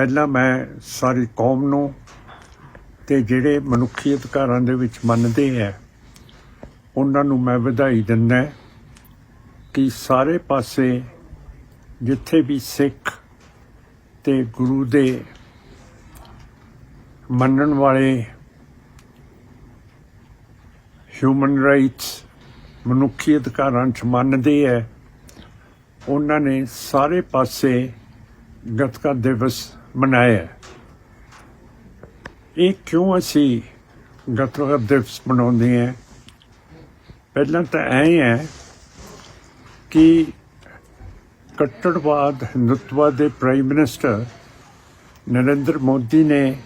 ਪਹਿਲਾਂ ਮੈਂ ਸਾਰੀ ਕੌਮ ਨੂੰ ਤੇ ਜਿਹੜੇ ਮਨੁੱਖੀ ਅਧਿਕਾਰਾਂ ਦੇ ਵਿੱਚ ਮੰਨਦੇ ਹੈ ਉਹਨਾਂ ਨੂੰ ਮੈਂ ਵਧਾਈ ਦਿੰਦਾ ਕਿ ਸਾਰੇ ਪਾਸੇ ਜਿੱਥੇ ਵੀ ਸਿੱਖ ਤੇ ਗੁਰੂ ਦੇ ਮੰਨਣ ਵਾਲੇ ਹਿਊਮਨ ਰਾਈਟਸ ਮਨੁੱਖੀ ਅਧਿਕਾਰਾਂ 'ਚ ਮੰਨਦੇ ਹੈ ਉਹਨਾਂ ਨੇ ਸਾਰੇ ਪਾਸੇ ਗਤਕਾ ਦਿਵਸ ਮਨਾਇਆ ਇਹ ਕਿਉਂ ਅਸੀਂ ਗੱਤਕਾ ਦਿਵਸ ਮਨਾਉਂਦੇ ਹਾਂ? ਪਹਿਲਾਂ ਤਾਂ ਐ ਹੈ ਕਿ ਕੱਟੜਵਾਦ ਹਿੰਦੁੱਤਵਾ ਦੇ ਪ੍ਰਾਈਮ ਮਿਨਿਸਟਰ ਨਰਿੰਦਰ ਮੋਦੀ ਨੇ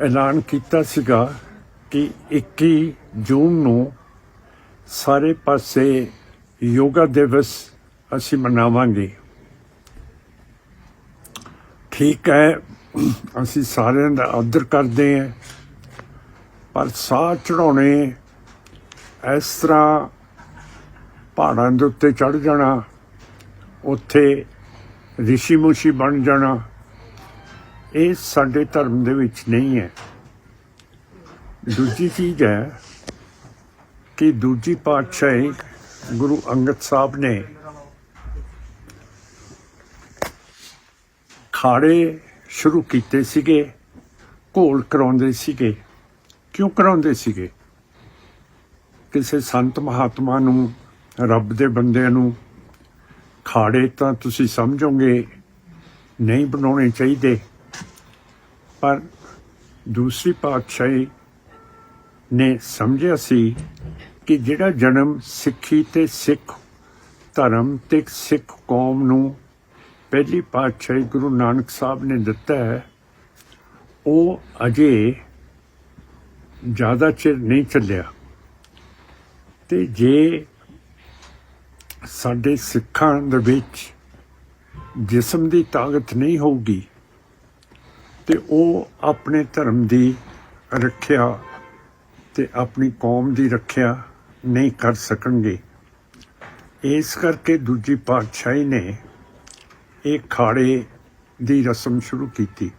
ਐਲਾਨ ਕੀਤਾ ਸੀਗਾ ਕਿ 21 ਜੂਨ ਨੂੰ ਸਾਰੇ ਪਾਸੇ ਯੋਗਾ ਦਿਵਸ ਅਸੀਂ ਮਨਾਵਾਂਗੇ। ਠੀਕ ਹੈ। ਅਸੀਂ ਸਾਰਿਆਂ ਦਾ ਆਦਰ ਕਰਦੇ ਹਾਂ। ਪਰ ਸਾਹ ਚੜਾਉਣੇ ਇਸ ਤਰ੍ਹਾਂ ਪਹਾੜਾਂ ਦੇ ਉੱਤੇ ਚੜ ਜਾਣਾ, ਉੱਥੇ ਰਿਸ਼ੀ ਮੁਸ਼ੀ ਬਣ ਜਾਣਾ, ਇਹ ਸਾਡੇ ਧਰਮ ਦੇ ਵਿੱਚ ਨਹੀਂ ਹੈ। ਦੂਜੀ ਚੀਜ਼ ਹੈ ਕਿ ਦੂਜੀ ਪਾਤਸ਼ਾਹੀ ਗੁਰੂ ਅੰਗਦ ਸਾਹਿਬ ਨੇ ਖਾੜੇ ਸ਼ੁਰੂ ਕੀਤੇ ਸੀਗੇ, ਘੋਲ ਕਰਾਉਂਦੇ ਸੀਗੇ। ਕਿਉਂ ਕਰਾਉਂਦੇ ਸੀਗੇ? ਕਿਸੇ ਸੰਤ ਮਹਾਤਮਾ ਨੂੰ, ਰੱਬ ਦੇ ਬੰਦਿਆਂ ਨੂੰ। ਖਾੜੇ ਤਾਂ ਤੁਸੀਂ ਸਮਝੋਗੇ, ਨਹੀਂ ਬਣਾਉਣੇ ਚਾਹੀਦੇ। ਪਰ ਦੂਸਰੀ ਪਾਤਸ਼ਾਹੀ ਨੇ ਸਮਝਿਆ ਸੀ ਕਿ ਜਿਹੜਾ ਜਨਮ ਸਿੱਖੀ ਤੇ ਸਿੱਖ, ਧਰਮ ਤੇ ਸਿੱਖ ਕੌਮ ਨੂੰ ਪਹਿਲੀ ਪਾਤਸ਼ਾਹੀ ਗੁਰੂ ਨਾਨਕ ਸਾਹਿਬ ਨੇ ਦਿੱਤਾ ਹੈ, ਉਹ ਅਜੇ ਜ਼ਿਆਦਾ ਚਿਰ ਨਹੀਂ ਚੱਲਿਆ। ਤੇ ਜੇ ਸਾਡੇ ਸਿੱਖਾਂ ਦੇ ਵਿੱਚ ਜਿਸਮ ਦੀ ਤਾਕਤ ਨਹੀਂ ਹੋਊਗੀ, ਤੇ ਉਹ ਆਪਣੇ ਧਰਮ ਦੀ ਰੱਖਿਆ ਤੇ ਆਪਣੀ ਕੌਮ ਦੀ ਰੱਖਿਆ ਨਹੀਂ ਕਰ ਸਕਣਗੇ। ਇਸ ਕਰਕੇ ਦੂਜੀ ਪਾਤਸ਼ਾਹੀ ਨੇ ਇਹ ਖਾੜੇ ਦੀ ਰਸਮ ਸ਼ੁਰੂ ਕੀਤੀ।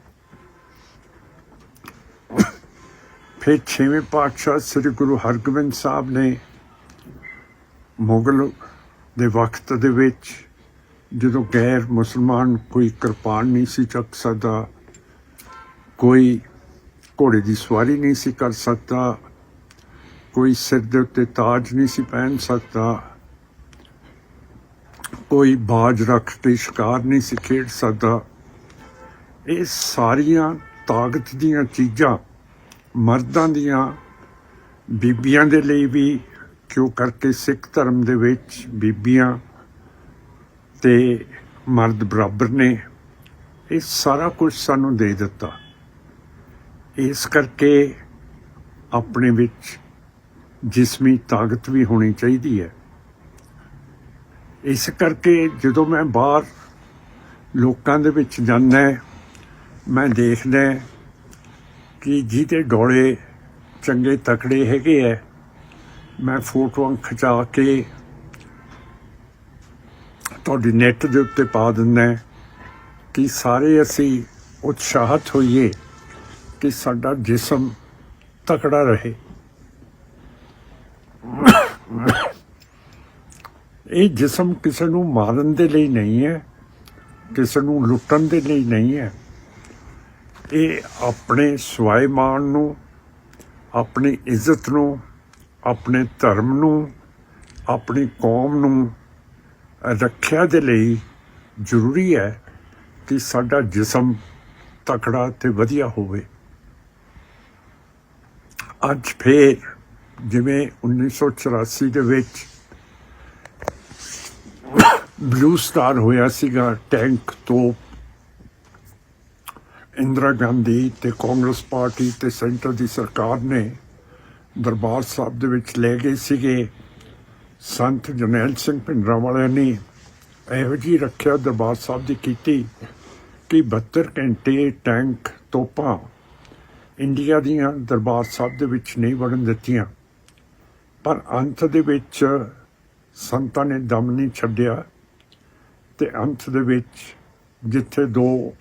ਫਿਰ ਛੇਵੇਂ ਪਾਤਸ਼ਾਹ ਸ੍ਰੀ ਗੁਰੂ ਹਰਗੋਬਿੰਦ ਸਾਹਿਬ ਨੇ ਮੁਗਲ ਦੇ ਵਕਤ ਦੇ ਵਿੱਚ ਜਦੋਂ ਗੈਰ ਮੁਸਲਮਾਨ ਕੋਈ ਕਿਰਪਾਨ ਨਹੀਂ ਸੀ ਚੱਕ ਸਕਦਾ, ਕੋਈ ਘੋੜੇ ਦੀ ਸਵਾਰੀ ਨਹੀਂ ਸੀ ਕਰ ਸਕਦਾ, ਕੋਈ ਸਿਰ ਦੇ ਉੱਤੇ ਤਾਜ ਨਹੀਂ ਸੀ ਪਹਿਨ ਸਕਦਾ ਕੋਈ ਬਾਜ ਰੱਖ ਕੇ ਸ਼ਿਕਾਰ ਨਹੀਂ ਸੀ ਖੇਡ ਸਕਦਾ। ਇਹ ਸਾਰੀਆਂ ਤਾਕਤ ਦੀਆਂ ਚੀਜ਼ਾਂ ਮਰਦਾਂ ਦੀਆਂ ਬੀਬੀਆਂ ਦੇ ਲਈ ਵੀ, ਕਿਉਂ ਕਰਕੇ ਸਿੱਖ ਧਰਮ ਦੇ ਵਿੱਚ ਬੀਬੀਆਂ ਤੇ ਮਰਦ ਬਰਾਬਰ ਨੇ, ਇਹ ਸਾਰਾ ਕੁਝ ਸਾਨੂੰ ਦੇ ਦਿੱਤਾ। ਇਸ ਕਰਕੇ ਆਪਣੇ ਵਿੱਚ ਜਿਸਮੀ ਤਾਕਤ ਵੀ ਹੋਣੀ ਚਾਹੀਦੀ ਹੈ। ਇਸ ਕਰਕੇ ਜਦੋਂ ਮੈਂ ਬਾਹਰ ਲੋਕਾਂ ਦੇ ਵਿੱਚ ਜਾਂਦਾ ਮੈਂ ਦੇਖਦਾ ਕਿ ਜਿਹਦੇ ਡੋਲੇ ਚੰਗੇ ਤਕੜੇ ਹੈਗੇ ਐ ਮੈਂ ਫੋਟੋਆਂ ਖਿਚਾ ਕੇ ਤੁਹਾਡੀ ਨੈਟ ਦੇ ਉੱਤੇ ਪਾ ਦਿੰਦਾ ਕਿ ਸਾਰੇ ਅਸੀਂ ਉਤਸ਼ਾਹਤ ਹੋਈਏ ਕਿ ਸਾਡਾ ਜਿਸਮ ਤਕੜਾ ਰਹੇ। ਇਹ ਜਿਸਮ ਕਿਸੇ ਨੂੰ ਮਾਰਨ ਦੇ ਲਈ ਨਹੀਂ ਹੈ, ਕਿਸੇ ਨੂੰ ਲੁੱਟਣ ਦੇ ਲਈ ਨਹੀਂ ਹੈ। ਇਹ ਆਪਣੇ ਸਵਾਈਮਾਨ ਨੂੰ, ਆਪਣੀ ਇੱਜ਼ਤ ਨੂੰ, ਆਪਣੇ ਧਰਮ ਨੂੰ, ਆਪਣੀ ਕੌਮ ਨੂੰ ਰੱਖਿਆ ਦੇ ਲਈ ਜ਼ਰੂਰੀ ਹੈ ਕਿ ਸਾਡਾ ਜਿਸਮ ਤਕੜਾ ਤੇ ਵਧੀਆ ਹੋਵੇ। ਅੱਜ ਫੇਰ ਜਿਵੇਂ 1984 ਦੇ ਵਿੱਚ ਬਲੂ ਸਟਾਰ ਹੋਇਆ ਸੀਗਾ ਟੈਂਕ ਤੋਂ ਇੰਦਰਾ ਗਾਂਧੀ ਤੇ ਕਾਂਗਰਸ ਪਾਰਟੀ ਤੇ ਸੈਂਟਰ ਦੀ ਸਰਕਾਰ ਨੇ ਦਰਬਾਰ ਸਾਹਿਬ ਦੇ ਵਿੱਚ ਲੈ ਗਏ ਸੀਗੇ। ਸੰਤ ਜਰਨੈਲ ਸਿੰਘ ਭਿੰਡਰਾਂ ਵਾਲਿਆਂ ਨੇ ਇਹੋ ਜਿਹੀ ਰੱਖਿਆ ਦਰਬਾਰ ਸਾਹਿਬ ਦੀ ਕੀਤੀ ਕਿ 72 ਘੰਟੇ ਟੈਂਕ ਤੋਪਾਂ ਇੰਡੀਆ ਦੀਆਂ ਦਰਬਾਰ ਸਾਹਿਬ ਦੇ ਵਿੱਚ ਨਹੀਂ ਵੜਨ ਦਿੱਤੀਆਂ। ਪਰ ਅੰਤ ਦੇ ਵਿੱਚ ਸੰਤਾਂ ਨੇ ਦਮ ਨਹੀਂ ਛੱਡਿਆ। ਤੇ ਅੰਤ ਦੇ ਵਿੱਚ ਜਿੱਥੇ ਦੋ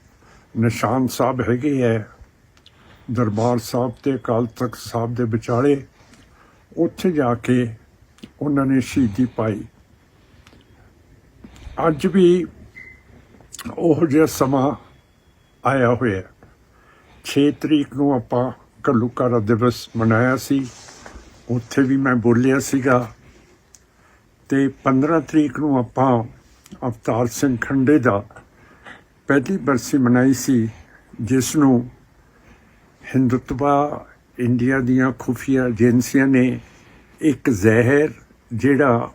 ਨਿਸ਼ਾਨ ਸਾਹਿਬ ਹੈਗੇ ਹੈ ਦਰਬਾਰ ਸਾਹਿਬ ਤੇ ਅਕਾਲ ਤਖਤ ਸਾਹਿਬ ਦੇ ਵਿਚਾਲੇ, ਉੱਥੇ ਜਾ ਕੇ ਉਹਨਾਂ ਨੇ ਸ਼ਹੀਦੀ ਪਾਈ ਅੱਜ ਵੀ ਉਹ ਜਿਹਾ ਸਮਾਂ ਆਇਆ ਹੋਇਆ ਹੈ। 6 ਤਰੀਕ ਨੂੰ ਆਪਾਂ ਘੱਲੂਘਾਰਾ ਦਿਵਸ ਮਨਾਇਆ ਸੀ, ਉੱਥੇ ਵੀ ਮੈਂ ਬੋਲਿਆ ਸੀਗਾ ਤੇ 15 ਤਰੀਕ ਨੂੰ ਆਪਾਂ ਅਵਤਾਰ ਸਿੰਘ ਖੰਡੇ ਦਾ ਪਹਿਲੀ ਬਰਸੀ ਮਨਾਈ ਸੀ, ਜਿਸ ਨੂੰ ਹਿੰਦੁਤਵਾ ਇੰਡੀਆ ਦੀਆਂ ਖੁਫੀਆ ਏਜੰਸੀਆਂ ਨੇ ਇੱਕ ਜ਼ਹਿਰ ਜਿਹੜਾ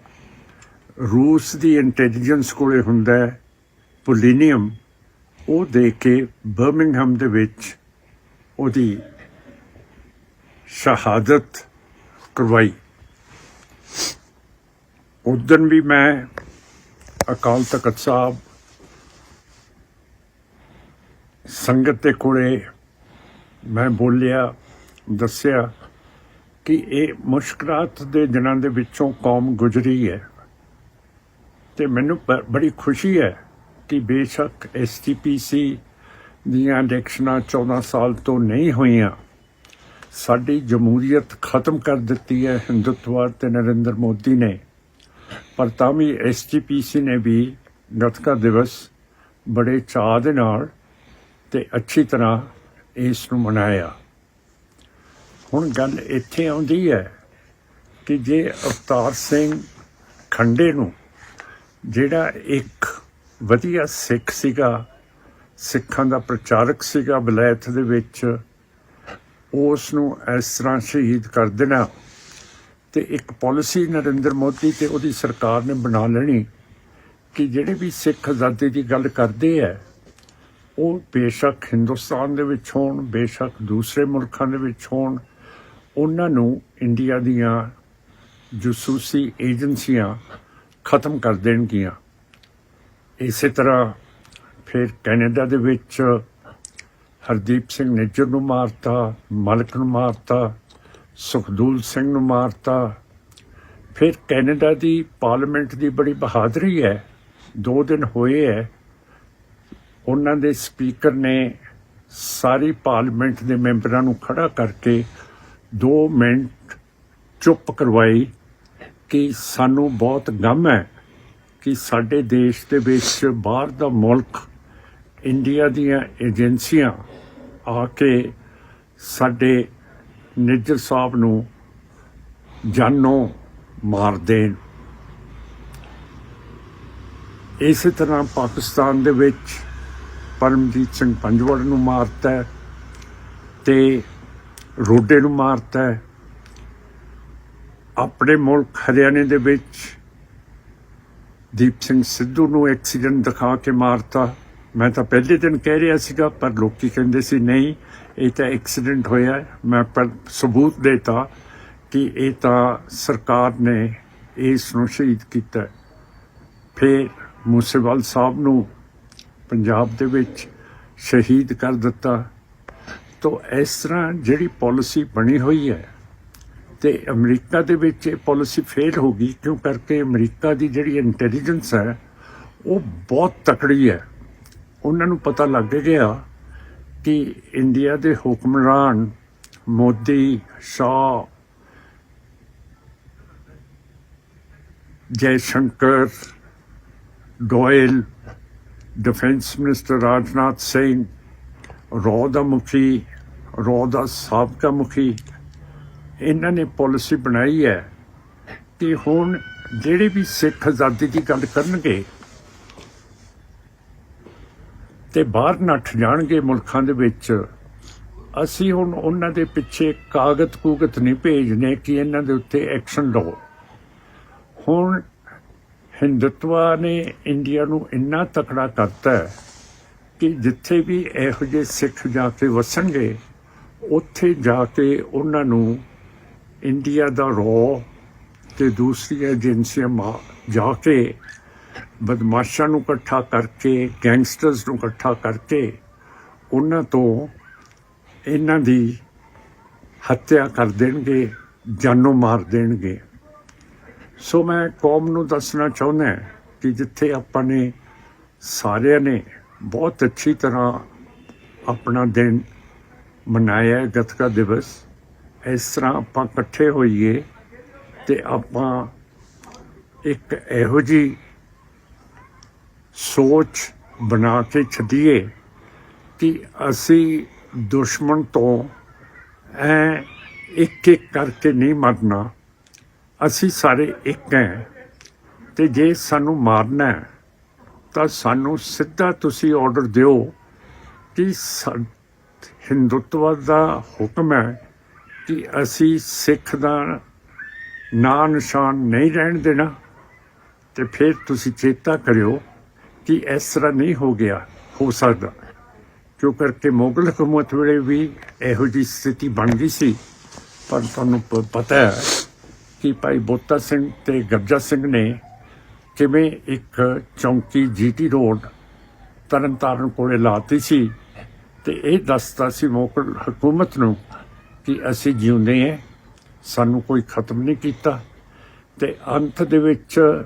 ਰੂਸ ਦੀ ਇੰਟੈਲੀਜੈਂਸ ਕੋਲੇ ਹੁੰਦਾ ਹੈ, ਪੋਲੀਨੀਅਮ, ਉਹ ਦੇ ਕੇ ਬਰਮਿੰਗਹਮ ਦੇ ਵਿੱਚ ਉਹਦੀ ਸ਼ਹਾਦਤ ਕਰਵਾਈ। ਉਦੋਂ ਵੀ ਮੈਂ ਅਕਾਲ ਤਖਤ ਸਾਹਿਬ, ਸੰਗਤ ਦੇ ਕੋਲੇ ਮੈਂ ਬੋਲਿਆ, ਦੱਸਿਆ ਕਿ ਇਹ ਮੁਸ਼ਕਲਾਤ ਦੇ ਦਿਨਾਂ ਦੇ ਵਿੱਚੋਂ ਕੌਮ ਗੁਜ਼ਰੀ ਹੈ ਤੇ ਮੈਨੂੰ ਬ- ਬੜੀ ਖੁਸ਼ੀ ਹੈ ਕਿ ਬੇਸ਼ੱਕ ਐਸਟੀਪੀਸੀ ਦੀਆਂ ਇਲੈਕਸ਼ਨਾਂ 14 ਸਾਲ ਤੋਂ ਨਹੀਂ ਹੋਈਆਂ। ਸਾਡੀ ਜਮਹੂਰੀਅਤ ਖਤਮ ਕਰ ਦਿੱਤੀ ਹੈ ਹਿੰਦੁੱਤਵਾ ਤੇ ਨਰਿੰਦਰ ਮੋਦੀ ਨੇ। ਪਰ ਤਾਂ ਵੀ ਐਸਟੀਪੀਸੀ ਨੇ ਵੀ ਗੱਤਕਾ ਦਿਵਸ ਬੜੇ ਚਾਅ ਦੇ ਨਾਲ ਤੇ ਅੱਛੀ ਤਰ੍ਹਾਂ ਇਸ ਨੂੰ ਮਨਾਇਆ। ਹੁਣ ਗੱਲ ਇੱਥੇ ਆਉਂਦੀ ਹੈ ਕਿ ਜੇ ਅਵਤਾਰ ਸਿੰਘ ਖੰਡੇ ਨੂੰ, ਜਿਹੜਾ ਇੱਕ ਵਧੀਆ ਸਿੱਖ ਸੀਗਾ, ਸਿੱਖਾਂ ਦਾ ਪ੍ਰਚਾਰਕ ਸੀਗਾ ਵਿਲਾਇਤ ਦੇ ਵਿੱਚ, ਉਸ ਨੂੰ ਇਸ ਤਰ੍ਹਾਂ ਸ਼ਹੀਦ ਕਰ ਦੇਣਾ ਤੇ ਇੱਕ ਪਾਲਿਸੀ ਨਰਿੰਦਰ ਮੋਦੀ ਤੇ ਉਹਦੀ ਸਰਕਾਰ ਨੇ ਬਣਾ ਲੈਣੀ ਕਿ ਜਿਹੜੇ ਵੀ ਸਿੱਖ ਆਜ਼ਾਦੀ ਦੀ ਗੱਲ ਕਰਦੇ ਹੈ ਉਹ ਬੇਸ਼ੱਕ ਹਿੰਦੁਸਤਾਨ ਦੇ ਵਿੱਚ ਹੋਣ, ਬੇਸ਼ੱਕ ਦੂਸਰੇ ਮੁਲਕਾਂ ਦੇ ਵਿੱਚ ਹੋਣ, ਉਹਨਾਂ ਨੂੰ ਇੰਡੀਆ ਦੀਆਂ ਜਸੂਸੀ ਏਜੰਸੀਆਂ ਖਤਮ ਕਰ ਦੇਣਗੀਆਂ। ਇਸੇ ਤਰ੍ਹਾਂ ਫਿਰ ਕੈਨੇਡਾ ਦੇ ਵਿੱਚ ਹਰਦੀਪ ਸਿੰਘ ਨਿੱਜਰ ਨੂੰ ਮਾਰਤਾ, ਮਲਕ ਨੂੰ ਮਾਰਤਾ ਸੁਖਦੂਲ ਸਿੰਘ ਨੂੰ ਮਾਰਤਾ। ਫਿਰ ਕੈਨੇਡਾ ਦੀ ਪਾਰਲੀਮੈਂਟ ਦੀ ਬੜੀ ਬਹਾਦਰੀ ਹੈ। ਦੋ ਦਿਨ ਹੋਏ ਹੈ। ਉਹਨਾਂ ਦੇ ਸਪੀਕਰ ਨੇ ਸਾਰੀ ਪਾਰਲੀਮੈਂਟ ਦੇ ਮੈਂਬਰਾਂ ਨੂੰ ਖੜਾ ਕਰਕੇ 2 ਮਿੰਟ ਚੁੱਪ ਕਰਵਾਈ ਕਿ ਸਾਨੂੰ ਬਹੁਤ ਗਮ ਹੈ ਕਿ ਸਾਡੇ ਦੇਸ਼ ਦੇ ਵਿੱਚ ਬਾਹਰ ਦਾ ਮੁਲਕ, ਇੰਡੀਆ ਦੀਆਂ ਏਜੰਸੀਆਂ ਆ ਕੇ ਸਾਡੇ ਨਿੱਜਰ ਸਾਹਿਬ ਨੂੰ ਜਾਨੋਂ ਮਾਰ ਦੇਣ। ਇਸੇ ਤਰ੍ਹਾਂ ਪਾਕਿਸਤਾਨ ਦੇ ਵਿੱਚ ਪਰਮਜੀਤ ਸਿੰਘ ਪੰਜਵੜ ਨੂੰ ਮਾਰਤਾ ਹੈ ਤੇ ਰੋਡੇ ਨੂੰ ਮਾਰਤਾ ਆਪਣੇ ਮੁਲਕ ਹਰਿਆਣੇ ਦੇ ਵਿੱਚ ਦੀਪ ਸਿੰਘ ਸਿੱਧੂ ਨੂੰ ਐਕਸੀਡੈਂਟ ਦਿਖਾ ਕੇ ਮਾਰਤਾ। ਮੈਂ ਤਾਂ ਪਹਿਲੇ ਦਿਨ ਕਹਿ ਰਿਹਾ ਸੀਗਾ, ਪਰ ਲੋਕੀ ਕਹਿੰਦੇ ਸੀ, ਨਹੀਂ, ਇਹ ਤਾਂ ਐਕਸੀਡੈਂਟ ਹੋਇਆ ਮੈਂ ਪਰ ਸਬੂਤ ਦੇਤਾ ਕਿ ਇਹ ਤਾਂ ਸਰਕਾਰ ਨੇ ਇਸ ਨੂੰ ਸ਼ਹੀਦ ਕੀਤਾ ਫਿਰ ਮੂਸੇਵਾਲ ਸਾਹਿਬ ਨੂੰ ਪੰਜਾਬ ਦੇ ਵਿੱਚ ਸ਼ਹੀਦ ਕਰ ਦਿੱਤਾ। ਤਾਂ ਇਸ ਤਰ੍ਹਾਂ ਜਿਹੜੀ ਪਾਲਿਸੀ ਬਣੀ ਹੋਈ ਹੈ ਤੇ ਅਮਰੀਕਾ ਦੇ ਵਿੱਚ ਇਹ ਪਾਲਿਸੀ ਫੇਲ ਹੋ ਗਈ, ਕਿਉਂ ਕਰਕੇ ਅਮਰੀਕਾ ਦੀ ਜਿਹੜੀ ਇੰਟੈਲੀਜੈਂਸ ਹੈ, ਉਹ ਬਹੁਤ ਤਕੜੀ ਹੈ। ਉਹਨਾਂ ਨੂੰ ਪਤਾ ਲੱਗ ਗਿਆ ਕਿ ਇੰਡੀਆ ਦੇ ਹੁਕਮਰਾਨ Modi, Shah Jaishankar Doval defence minister Rajnath Singh ਰੋ ਦਾ ਮੁਖੀ ਰੋ ਦਾ ਸਾਬਕਾ ਮੁਖੀ, ਇਹਨਾਂ ਨੇ ਪਾਲਿਸੀ ਬਣਾਈ ਹੈ ਕਿ ਹੁਣ ਜਿਹੜੇ ਵੀ ਸਿੱਖ ਆਜ਼ਾਦੀ ਦੀ ਗੱਲ ਕਰਨਗੇ ਤੇ ਬਾਹਰ ਨੱਠ ਜਾਣਗੇ ਮੁਲਕਾਂ ਦੇ ਵਿੱਚ, ਅਸੀਂ ਹੁਣ ਉਹਨਾਂ ਦੇ ਪਿੱਛੇ ਕਾਗਜ਼ ਕੂਗਤ ਨਹੀਂ ਭੇਜਨੇ ਕਿ ਇਹਨਾਂ ਦੇ ਉੱਤੇ ਐਕਸ਼ਨ ਲਓ ਹੁਣ ਹਿੰਦੁਤਵਾ ਨੇ ਇੰਡੀਆ ਨੂੰ ਇੰਨਾ ਤਕੜਾ ਕਰਤਾ ਕਿ ਜਿੱਥੇ ਵੀ ਇਹੋ ਜਿਹੇ ਸਿੱਖ ਜਾ ਕੇ ਵਸਣਗੇ, ਉੱਥੇ ਜਾ ਕੇ ਉਹਨਾਂ ਨੂੰ ਇੰਡੀਆ ਦਾ ਰੋ ਤੇ ਦੂਸਰੀਆਂ ਏਜੰਸੀਆਂ ਮਾ- ਜਾ ਕੇ ਬਦਮਾਸ਼ਾਂ ਨੂੰ ਇਕੱਠਾ ਕਰਕੇ ਗੈਂਗਸਟਰਸ ਨੂੰ ਇਕੱਠਾ ਕਰਕੇ ਉਹਨਾਂ ਤੋਂ ਇਹਨਾਂ ਦੀ ਹੱਤਿਆ ਕਰ ਦੇਣਗੇ ਜਾਨੋਂ ਮਾਰ ਦੇਣਗੇ। ਸੋ ਮੈਂ ਕੌਮ ਨੂੰ ਦੱਸਣਾ ਚਾਹੁੰਦਾ ਕਿ ਜਿੱਥੇ ਆਪਾਂ ਨੇ ਸਾਰਿਆਂ ਨੇ ਬਹੁਤ ਅੱਛੀ ਤਰ੍ਹਾਂ ਆਪਣਾ ਦਿਨ ਮਨਾਇਆ ਹੈ, ਦਿਵਸ ਇਸ ਤਰ੍ਹਾਂ ਆਪਾਂ ਇਕੱਠੇ ਹੋਈਏ ਤੇ ਆਪਾਂ ਇੱਕ ਇਹੋ ਜੀ ਸੋਚ ਬਣਾ ਕੇ ਛੱਡੀਏ ਕਿ ਅਸੀਂ ਦੁਸ਼ਮਣ ਤੋਂ ਐ ਇੱਕ ਇੱਕ ਕਰਕੇ ਨਹੀਂ ਮਰਨਾ। ਅਸੀਂ ਸਾਰੇ ਇੱਕ ਹੈ ਤੇ ਜੇ ਸਾਨੂੰ ਮਾਰਨਾ ਹੈ, ਤਾਂ ਸਾਨੂੰ ਸਿੱਧਾ ਤੁਸੀਂ ਆਰਡਰ ਦਿਓ ਕਿ ਸਾ- ਹਿੰਦੁੱਤਵ ਦਾ ਹੁਕਮ ਹੈ ਕਿ ਅਸੀਂ ਸਿੱਖ ਦਾ ਨਾਂ ਨਿਸ਼ਾਨ ਨਹੀਂ ਰਹਿਣ ਦੇਣਾ ਤੇ ਫਿਰ ਤੁਸੀਂ ਚੇਤਾ ਕਰਿਓ ਕਿ ਇਸ ਤਰ੍ਹਾਂ ਨਹੀਂ ਹੋ ਗਿਆ, ਹੋ ਸਕਦਾ। ਕਿਉਂ ਕਰਕੇ ਮੁਗਲ ਹਕੂਮਤ ਵੇਲੇ ਵੀ ਇਹੋ ਜਿਹੀ ਸਥਿਤੀ ਬਣ ਗਈ ਸੀ? ਪਰ ਤੁਹਾਨੂੰ ਪ- ਪਤਾ ਹੈ ਕਿ ਭਾਈ ਬੋਤਾ ਸਿੰਘ ਤੇ ਗਰਜਾ ਸਿੰਘ ਨੇ ਕਿਵੇਂ ਇੱਕ ਚੌਂਕੀ ਜੀਟੀ ਰੋਡ ਤਰਨਤਾਰਨ ਕੋਲੇ ਲਾਤੀ ਸੀ ਤੇ ਇਹ ਦੱਸਦਾ ਸੀ ਮੁਗਲ ਹਕੂਮਤ ਨੂੰ ਕਿ ਅਸੀਂ ਜਿਉਂਦੇ ਹਾਂ, ਸਾਨੂੰ ਕੋਈ ਖਤਮ ਨਹੀਂ ਕੀਤਾ ਤੇ ਅੰਤ ਦੇ ਵਿੱਚ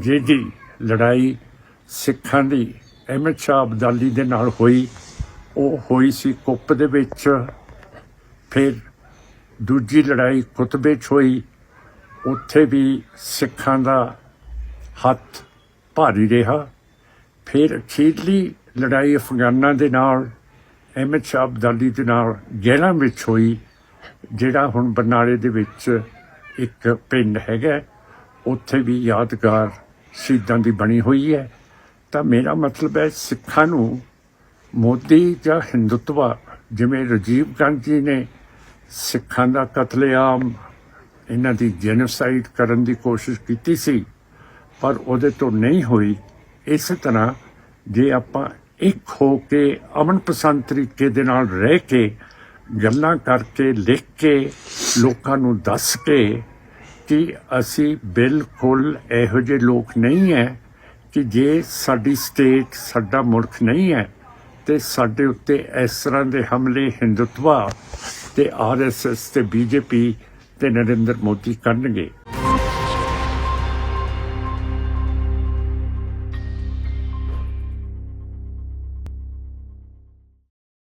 ਜਿਹੜੀ ਲੜਾਈ ਸਿੱਖਾਂ ਦੀ ਅਹਿਮਦ ਸ਼ਾਹ ਅਬਦਾਲੀ ਦੇ ਨਾਲ ਹੋਈ, ਉਹ ਹੋਈ ਸੀ ਕੁੱਪ ਦੇ ਵਿੱਚ। ਫਿਰ ਦੂਜੀ ਲੜਾਈ ਕੁਤਬੇ 'ਚ ਹੋਈ। ਉੱਥੇ ਵੀ ਸਿੱਖਾਂ ਦਾ ਹੱਥ ਭਾਰੀ ਰਿਹਾ। ਫਿਰ ਅਖੀਰਲੀ ਲੜਾਈ ਅਫਗਾਨਾਂ ਦੇ ਨਾਲ ਅਹਿਮਦ ਸ਼ਾਹ ਅਬਦਾਲੀ ਦੇ ਨਾਲ ਗਹਿਲਾਂ ਵਿੱਚ ਹੋਈ, ਜਿਹੜਾ ਹੁਣ ਬਰਨਾਲੇ ਦੇ ਵਿੱਚ ਇੱਕ ਪਿੰਡ ਹੈਗਾ। ਉੱਥੇ ਵੀ ਯਾਦਗਾਰ ਸ਼ਹੀਦਾਂ ਦੀ ਬਣੀ ਹੋਈ ਹੈ। ਤਾਂ ਮੇਰਾ ਮਤਲਬ ਹੈ ਸਿੱਖਾਂ ਨੂੰ ਮੋਦੀ ਜਾਂ ਹਿੰਦੁੱਤਵਾ, ਜਿਵੇਂ ਰਾਜੀਵ ਗਾਂਧੀ ਨੇ ਸਿੱਖਾਂ ਦਾ ਕਤਲੇਆਮ, ਇਹਨਾਂ ਦੀ ਜੈਨੋਸਾਈਡ ਕਰਨ ਦੀ ਕੋਸ਼ਿਸ਼ ਕੀਤੀ ਸੀ, ਪਰ ਉਹਦੇ ਤੋਂ ਨਹੀਂ ਹੋਈ। ਇਸੇ ਤਰ੍ਹਾਂ ਜੇ ਆਪਾਂ ਇੱਕ ਹੋ ਕੇ ਅਮਨ ਪਸੰਦ ਤਰੀਕੇ ਦੇ ਨਾਲ ਰਹਿ ਕੇ ਗੱਲਾਂ ਕਰਕੇ, ਲਿਖ ਕੇ ਲੋਕਾਂ ਨੂੰ ਦੱਸ ਕੇ ਕਿ ਅਸੀਂ ਬਿਲਕੁਲ ਇਹੋ ਜਿਹੇ ਲੋਕ ਨਹੀਂ ਹੈ ਕਿ ਜੇ ਸਾਡੀ ਸਟੇਟ, ਸਾਡਾ ਮੁਲਕ ਨਹੀਂ ਹੈ, ਤੇ ਸਾਡੇ ਉੱਤੇ ਇਸ ਤਰ੍ਹਾਂ ਦੇ ਹਮਲੇ ਹਿੰਦੁੱਤਵਾ ਤੇ ਆਰਐਸਐਸ ਤੇ ਬੀਜੇਪੀ ਤੇ ਨਰਿੰਦਰ ਮੋਦੀ ਕਰਨਗੇ।